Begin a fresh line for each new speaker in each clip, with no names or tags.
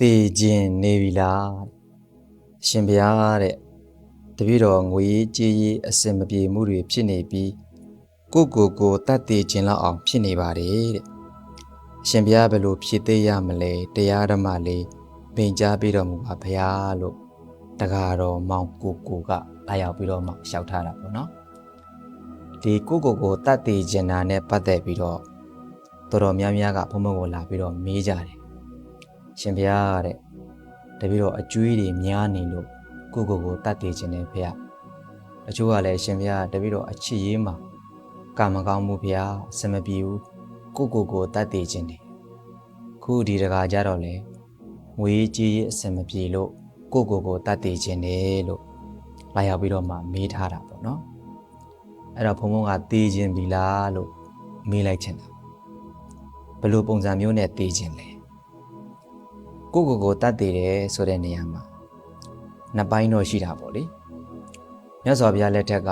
သေခြင်းနေပြီလားအရှင်ဘုရားတဲ့တပည့်တော်ငွေရေးကြေးရေးအစင်မပြေမှုတွေဖြစ်နေပြီးကိုယ့်ကိုယ်ကိုတတ်သေးခြင်းလောက်အောင်ဖြစ်နေပါတယ်တဲ့အရှင်ဘုရားဘယ်လိုဖြည့်သေးရမလဲတရားဓမ္မလေးပင်ကြားပြီးတော်မူပါဘုရားလို့တကားတော်မောင်ကိုကိုကလာရောက်ပြီးတော့မှလျှောက်ထားတာပေါ့နော်ဒီကိုယ့်ကိုယ်ကိုတတ်သေးခြင်းနာနဲ့ပတ်သက်ပြီးတော့တော်တော်များများကဘုံဘုံကိုလာပြီးတော့မေးကြတယ် ရှင်ဘုရားတဲ့တပည့်တော်အကျွေးတွေများနေလို့ကိုယ့်ကိုယ်ကိုတတ်တည်ခြင်းနဲ့ဘုရားအချို့ကလည်းရှင်ဘုရားတပည့်တော်အချစ်ရေးမှာကာမကောင်းမှုဘုရားအစမပြေဘူးကိုယ့်ကိုယ်ကိုတတ်တည်ခြင်းတွေခုဒီတကာကြတော့လေငွေကြေးရေးအစမပြေလို့ကိုယ့်ကိုယ်ကိုတတ်တည်ခြင်းတယ်လို့လာရောက်ပြီးတော့မှမေးထားတာပေါ့နော်အဲ့တော့ဘုံဘုံကတည်ခြင်းပြီလားလို့မေးလိုက်ချင်တာဘယ်လိုပုံစံမျိုးနဲ့တည်ခြင်းလဲ ကိုယ့်ကိုယ်ကိုတတ်တည်တယ်ဆိုတဲ့နေရာမှာနှစ်ပိုင်းတော့ရှိတာပေါ့လေမြတ်စွာဘုရားလက်ထက်က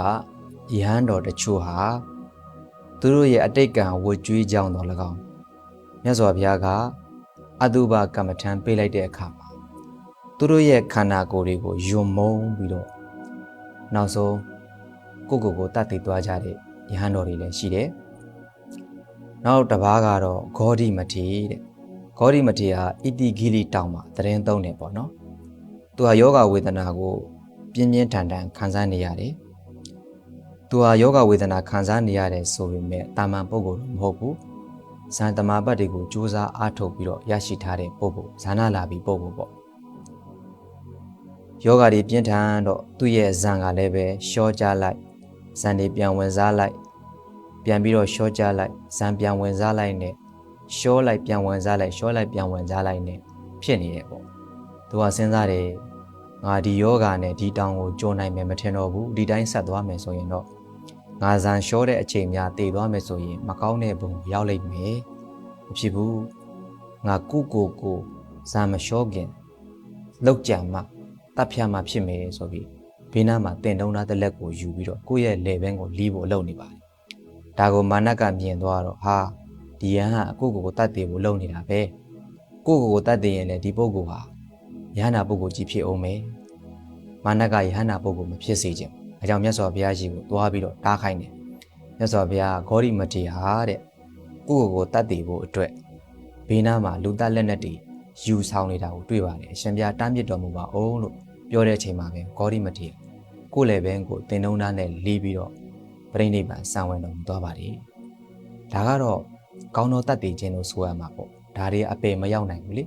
ယဟန်တော်တချို့ဟာသူတို့ရဲ့အတိတ်ကံဝတ်ကြွေးကြောင်းတော်၎င်းမြတ်စွာဘုရားကအတုပကမ္မထံပေးလိုက်တဲ့အခါမှာသူတို့ရဲ့ခန္ဓာကိုယ်တွေကိုယွံမုံပြီးတော့နောက်ဆုံးကိုယ့်ကိုယ်ကိုတတ်တည်သွားကြတဲ့ယဟန်တော်တွေလည်းရှိတယ်နောက်တစ်ပါးကတော့ဂေါဒီမထေတဲ့ ဂေါဒီမထေရဟာအီတိဂီလီတောင်မှာသတရင်သုံးတယ်ပေါ့နော်။သူဟာယောဂဝေဒနာကိုပြင်းပြင်းထန်ထန်ခံစားနေရတယ်။သူဟာယောဂဝေဒနာခံစားနေရတယ်ဆိုပေမဲ့တာမန်ပုဂ္ဂိုလ်တော့မဟုတ်ဘူး။ဇန်တမာပတ်တွေကိုစူးစမ်းအားထုတ်ပြီးတော့ရရှိထားတဲ့ပုဂ္ဂိုလ်ဇာနာလာပြီးပုဂ္ဂိုလ်ပေါ့။ယောဂတွေပြင်းထန်တော့သူ့ရဲ့ဇန်ကလည်းပဲရှော့ကြလိုက်ဇန်တွေပြန်ဝင်စားလိုက်ပြန်ပြီးတော့ရှော့ကြလိုက်ဇန်ပြန်ဝင်စားလိုက်နဲ့ ရှောလိုက်ပြန်ဝင်စားလိုက်ရှောလိုက်ပြန်ဝင်စားလိုက်နဲ့ဖြစ်နေတယ်ပေါ့သူကစဉ်းစားတယ်ငါဒီယောဂာနဲ့ဒီတောင်ကိုကြုံနိုင်မယ်မထင်တော့ဘူးဒီတိုင်းဆက်သွားမယ်ဆိုရင်တော့ငါဇန်ရှောတဲ့အချိန်များတည်သွားမယ်ဆိုရင်မကောင်းတဲ့ဘုံကိုရောက်လိမ့်မယ်မဖြစ်ဘူးငါကုကိုကိုဇန်မရှောခင်လောက်ကြံမှတပ်ဖြတ်မှဖြစ်မယ်ဆိုပြီးဘေးနားမှာတင်တုံးသားတစ်လက်ကိုယူပြီးတော့ကိုယ့်ရဲ့လေဘင်းကိုလီးဖို့လုပ်နေပါတယ်ဒါကိုမာနကမြင်သွားတော့ဟာ ဒီယဟန်ကအကိုကိုကိုတတ်တယ်ဖို့လုပ်နေတာပဲကိုကိုကိုတတ်တယ်ရင်လည်းဒီပုဂ္ဂိုလ်ဟာယဟန္တာပုဂ္ဂိုလ်ကြီးဖြစ်အောင်မယ်မာနကယဟန္တာပုဂ္ဂိုလ်မဖြစ်စေခြင်းအဲကြောင့်မြတ်စွာဘုရားရှိကိုသွားပြီးတော့တားခိုင်းတယ်မြတ်စွာဘုရားဂေါရိမထေဟာတဲ့ကိုကိုကိုတတ်တယ်ဖို့အတွက်ဘေးနားမှာလူတက်လက်နဲ့တည်ယူဆောင်နေတာကိုတွေ့ပါတယ်အရှင်ဘုရားတားမြစ်တော်မူပါအောင်လို့ပြောတဲ့အချိန်မှာပဲဂေါရိမထေကိုလည်းပဲကိုတင်နှုံးသားနဲ့လီးပြီးတော့ပြိဋိနိဗ္ဗာန်ဆံဝင်တော်မူသွားပါတယ်ဒါကတော့ ကောင်းသောတတ်တည်ခြင်းလို့ဆိုရမှာပေါ့ဒါတွေအပယ်မရောက်နိုင်ဘူးလေ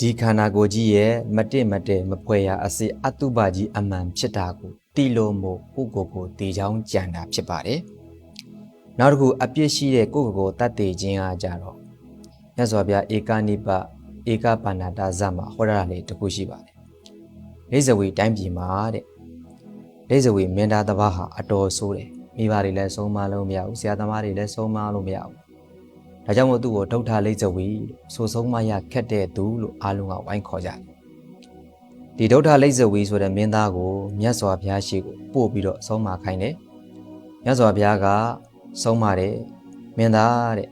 ဒီခန္ဓာကိုယ်ကြီးရဲ့မတင့်မတဲမဖွဲရအစစ်အတုပကြီးအမှန်ဖြစ်တာကိုတီလို့မို့ကိုယ့်ကိုယ်ကိုတည်ချောင်းကြံတာဖြစ်ပါတယ်နောက်တစ်ခုအပြစ်ရှိတဲ့ကိုယ့်ကိုယ်ကိုတတ်တည်ခြင်းအားကြတော့မြတ်စွာဘုရားဧကနိပဧကပါဏာတဇမှာဟောရတာလေးတစ်ခုရှိပါတယ်လိဇဝေတိုင်းပြည်မှာတဲ့လိဇဝေမင်းသားတစ်ပါးဟာအတော်ဆိုးတယ်မိဘတွေလည်းဆုံးမလို့မရဘူးဆရာသမားတွေလည်းဆုံးမလို့မရဘူး ဒါကြောင့်မို့သူ့ကိုဒုဋ္ဌလိတ်ဇဝီဆိုဆုံးမရခက်တဲ့သူလို့အားလုံးကဝိုင်းခေါ်ကြတယ်ဒီဒုဋ္ဌလိတ်ဇဝီဆိုတဲ့မင်းသားကိုမြတ်စွာဘုရားရှိကိုပို့ပြီးတော့ဆုံးမခိုင်းတယ်မြတ်စွာဘုရားကဆုံးမတယ်မင်းသားတဲ့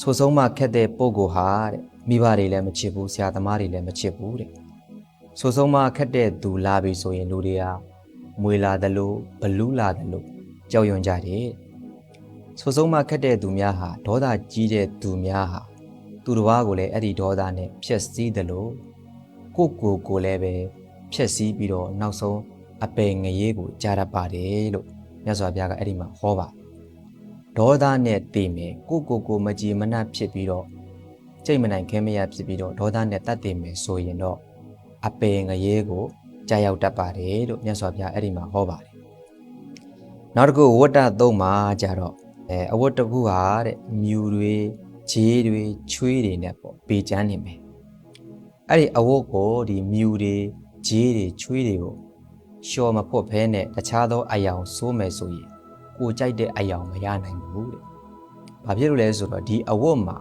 ဆိုဆုံးမခက်တဲ့ပုဂ္ဂိုလ်ဟာတဲ့မိဘတွေလည်းမချစ်ဘူးဆရာသမားတွေလည်းမချစ်ဘူးတဲ့ဆိုဆုံးမခက်တဲ့သူလာပြီဆိုရင်လူတွေကမွေလာတယ်လို့ဘလူးလာတယ်လို့ကြောက်ရွံ့ကြတယ် ဆိုဆုံးမခက်တဲ့သူများဟာဒေါသကြီးတဲ့သူများဟာသူတစ်ပါးကိုလည်းအဲ့ဒီဒေါသနဲ့ဖျက်ဆီးတယ်လို့ကိုကိုကိုလည်းပဲဖျက်ဆီးပြီးတော့နောက်ဆုံးအပယ်ငရေကိုကြားရပါတယ်လို့မြတ်စွာဘုရားကအဲ့ဒီမှာဟောပါဒေါသနဲ့တည်မယ်ကိုကိုကိုမကြည်မနှက်ဖြစ်ပြီးတော့ကြိတ်မနိုင်ခဲမရဖြစ်ပြီးတော့ဒေါသနဲ့တတ်တည်မယ်ဆိုရင်တော့အပယ်ငရေကိုကြာရောက်တတ်ပါတယ်လို့မြတ်စွာဘုရားအဲ့ဒီမှာဟောပါတယ်နောက်တစ်ခုဝတ္တသုံးမှာကြတော့ အဲအဝတ်တစ်ခုဟာတဲ့မြူတွေဂျေးတွေချွေးတွေနဲ့ပေါ့ပေချမ်းနေမယ်အဲ့ဒီအဝတ်ကိုဒီမြူတွေဂျေးတွေချွေးတွေကိုရှော်မဖို့ဖဲနဲ့တခြားသောအယောင်စိုးမယ်ဆိုရင်ကိုကြိုက်တဲ့အယောင်မရနိုင်ဘူးတဲ့ဘာဖြစ်လို့လဲဆိုတော့ဒီအဝတ်မှာ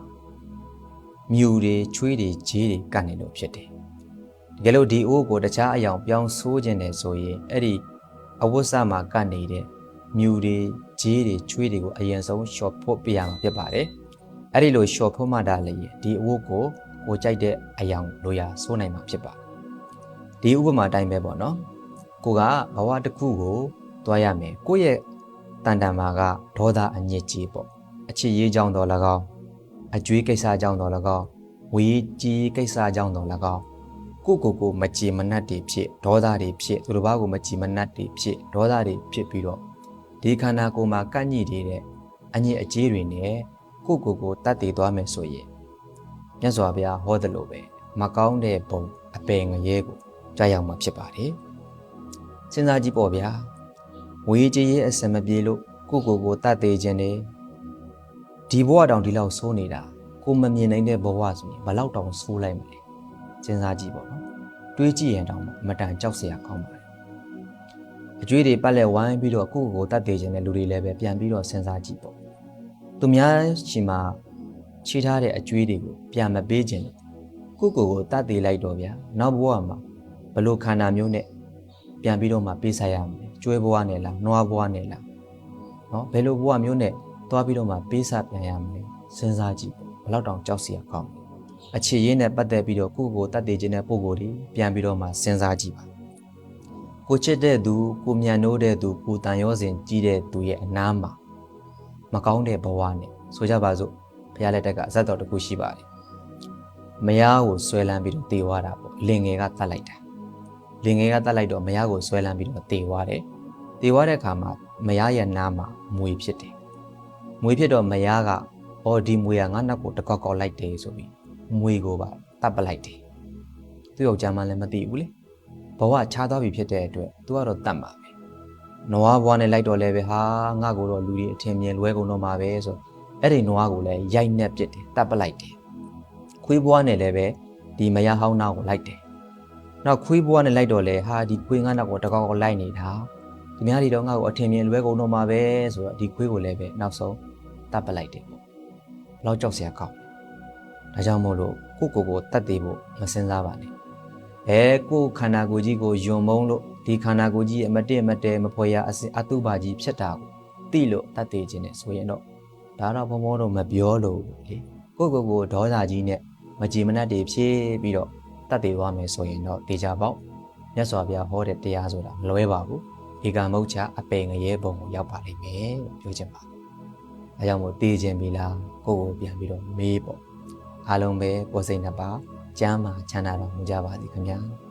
မြူတွေချွေးတွေဂျေးတွေကတ်နေလို့ဖြစ်တယ်တကယ်လို့ဒီအိုးကိုတခြားအယောင်ပြောင်းဆိုးခြင်းတယ်ဆိုရင်အဲ့ဒီအဝတ်စမှာကတ်နေတဲ့ မြူတွေဂျေးတွေချွေးတွေကိုအရင်ဆုံးရှော့ဖို့ပြရမှာဖြစ်ပါတယ်အဲ့ဒီလိုရှော့ဖို့မှတာလည်းဒီအဝတ်ကိုကိုကြိုက်တဲ့အယောင်လိုရာဆိုးနိုင်မှာဖြစ်ပါတယ်ဒီဥပမာအတိုင်းပဲပေါ့နော်ကိုကဘဝတစ်ခုကိုတွားရမယ်ကိုယ့်ရဲ့တန်တန်မာကဒေါသအညစ်ကြီးပေါ့အချစ်ရေးကြောင်းတော်၎င်းအကျွေးကိစ္စကြောင်းတော်၎င်းဝေးကြီးကိစ္စကြောင်းတော်၎င်းကိုကိုကိုမကြည်မနှက်တွေဖြစ်ဒေါသတွေဖြစ်သူတစ်ပါးကိုမကြည်မနှက်တွေဖြစ်ဒေါသတွေဖြစ်ပြီးတော့ ဒီခန္ဓာကိုယ်မှာကန့်ညိနေတဲ့အညစ်အကြေးတွေနဲ့ကိုကိုကိုတတ်တည်သွားမယ်ဆိုရင်မြတ်စွာဘုရားဟောတယ်လို့ပဲမကောင်းတဲ့ပုံအပင်ငရဲကိုကြားရောက်မှာဖြစ်ပါတယ်စဉ်းစားကြည့်ပေါ့ဗျာဝေးကြီးရဲ့အစမပြေလို့ကိုကိုကိုတတ်တည်ခြင်းနဲ့ဒီဘဝတောင်ဒီလောက်ဆိုးနေတာကိုမမြင်နိုင်တဲ့ဘဝဆိုရင်ဘလောက်တောင်ဆိုးလိုက်မလဲစဉ်းစားကြည့်ပေါ့နော်တွေးကြည့်ရင်တောင်အမတန်ကြောက်စရာကောင်းပါတယ် အကျွေးတွေပတ်လက်ဝိုင်းပြီးတော့ကိုကိုကိုတတ်တည်ခြင်းတဲ့လူတွေလည်းပဲပြန်ပြီးတော့စဉ်းစားကြည့်ပေါ့သူများရှိမှခြေထားတဲ့အကျွေးတွေကိုပြန်မပေးခြင်းကိုကိုကိုတတ်တည်လိုက်တော့ဗျာနောက်ဘဝမှာဘလို့ခန္ဓာမျိုးနဲ့ပြန်ပြီးတော့မှပေးဆိုင်ရမလဲကျွဲဘဝနဲ့လားနွားဘဝနဲ့လားနော်ဘယ်လိုဘဝမျိုးနဲ့သွားပြီးတော့မှပေးစားပြန်ရမလဲစဉ်းစားကြည့်ပေါ့ဘလောက်တောင်ကြောက်စရာကောင်းလဲအခြေရင်းနဲ့ပတ်သက်ပြီးတော့ကိုယ့်ကိုတတ်တည်ခြင်းတဲ့ပုံကိုယ်ဒီပြန်ပြီးတော့မှစဉ်းစားကြည့်ပါ ကိုချစ်တဲ့သူကိုမြန်နိုးတဲ့သူကိုတန်ရောစဉ်ကြီးတဲ့သူရဲ့အနားမှာမကောင်းတဲ့ဘဝနဲ့ဆိုကြပါစို့ဘုရားလက်ထက်ကအဆက်တော်တစ်ခုရှိပါတယ်မယားကိုဆွဲလန်းပြီးတော့တေသွားတာပေါ့လင်ငယ်ကတတ်လိုက်တာလင်ငယ်ကတတ်လိုက်တော့မယားကိုဆွဲလန်းပြီးတော့တေသွားတယ်တေသွားတဲ့အခါမှာမယားရဲ့နားမှာမွေဖြစ်တယ်မွေဖြစ်တော့မယားကအော်ဒီမွေကငါနောက်ကိုတကောက်ကောက်လိုက်တယ်ဆိုပြီးမွေကိုပါတတ်ပလိုက်တယ်သူ့ယောက်ျားမှလည်းမသိဘူးလေ ဘဝခြားသွားပြီဖြစ်တဲ့အတွက်သူကတော့တတ်မှာပဲနွားဘွားနဲ့လိုက်တော့လဲပဲဟာငါကိုတော့လူတွေအထင်မြင်လွဲကုန်တော့မှာပဲဆိုအဲ့ဒီနွားကိုလည်းရိုက်နှက်ပစ်တယ်တတ်ပလိုက်တယ်ခွေးဘွားနဲ့လည်းပဲဒီမရဟောင်းနာကိုလိုက်တယ်နောက်ခွေးဘွားနဲ့လိုက်တော့လဲဟာဒီခွေးငါနောက်ကိုတကောက်ကောက်လိုက်နေတာဒီများတွေတော့ငါ့ကိုအထင်မြင်လွဲကုန်တော့မှာပဲဆိုတော့ဒီခွေးကိုလည်းပဲနောက်ဆုံးတတ်ပလိုက်တယ်ပေါ့ဘလောက်ကြောက်စရာကောင်းဒါကြောင့်မို့လို့ကိုကိုကိုတတ်သေးဖို့မစင်စားပါနဲ့ အဲကိုခန္ဓာကိုယ်ကြီးကိုယွံမုံလို့ဒီခန္ဓာကိုယ်ကြီးအမတည့်မတဲမဖွယ်ရအစင်အတုပါကြီးဖြစ်တာကိုသိလို့တတ်သေးခြင်းနဲ့ဆိုရင်တော့ဒါတော့ဘုံဘုံတော့မပြောလို့လေကိုကိုကိုဒေါသကြီးနဲ့မကြည်မနှက်တွေဖြည့်ပြီးတော့တတ်သေးသွားမယ်ဆိုရင်တော့တေချာပေါက်မြတ်စွာဘုရားဟောတဲ့တရားဆိုတာမလွဲပါဘူးဧကမုတ်ချအပေငရဲဘုံကိုရောက်ပါလိမ့်မယ်လို့ပြောချင်ပါတယ်။အဲကြောင့်မို့တေးခြင်းပြီလားကိုကိုပြန်ပြီးတော့မေးပေါ့။အားလုံးပဲကိုယ်စိတ်နှစ်ပါး ကျမ်းမာချမ်းသာတော်မူကြပါစေခင်ဗျာ။